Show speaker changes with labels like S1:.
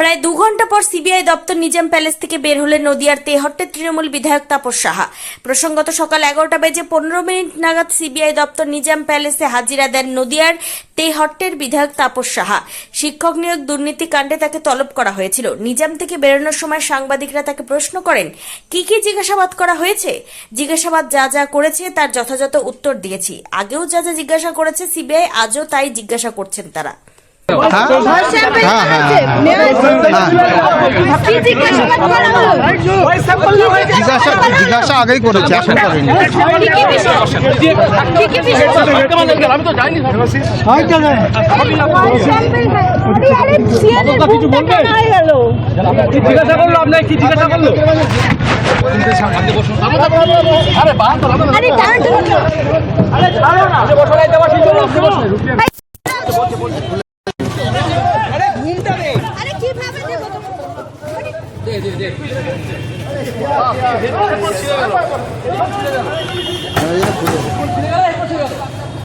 S1: প্রায় দু ঘণ্টা পর সিবিআই দপ্তর নিজাম প্যালেস থেকে বের হলেন নদিয়ার তেহট্টের তৃণমূল বিধায়ক তাপস সাহা। প্রসঙ্গত সকাল এগারোটা বেজে পনেরো মিনিট নাগাদ সিবিআই দপ্তর নিজাম প্যালেসে হাজিরা দেন নদিয়ার তেহট্টের বিধায়ক তাপস সাহা। শিক্ষক নিয়োগ দুর্নীতি কাণ্ডে তাকে তলব করা হয়েছিল। নিজাম থেকে বেরোনোর সময় সাংবাদিকরা তাকে প্রশ্ন করেন, কি কি জিজ্ঞাসাবাদ করা হয়েছে? জিজ্ঞাসাবাদ যা যা করেছে তার যথাযথ উত্তর দিয়েছি। আগেও যা যা জিজ্ঞাসা করেছে সিবিআই, আজও তাই জিজ্ঞাসা করছেন তারা।
S2: জিজ্ঞাসা আগেই করেছে এখন করেনি।
S3: জিজ্ঞাসা করল আপনাকে কি জিজ্ঞাসা করল আরে।
S4: আরে তোমাকে?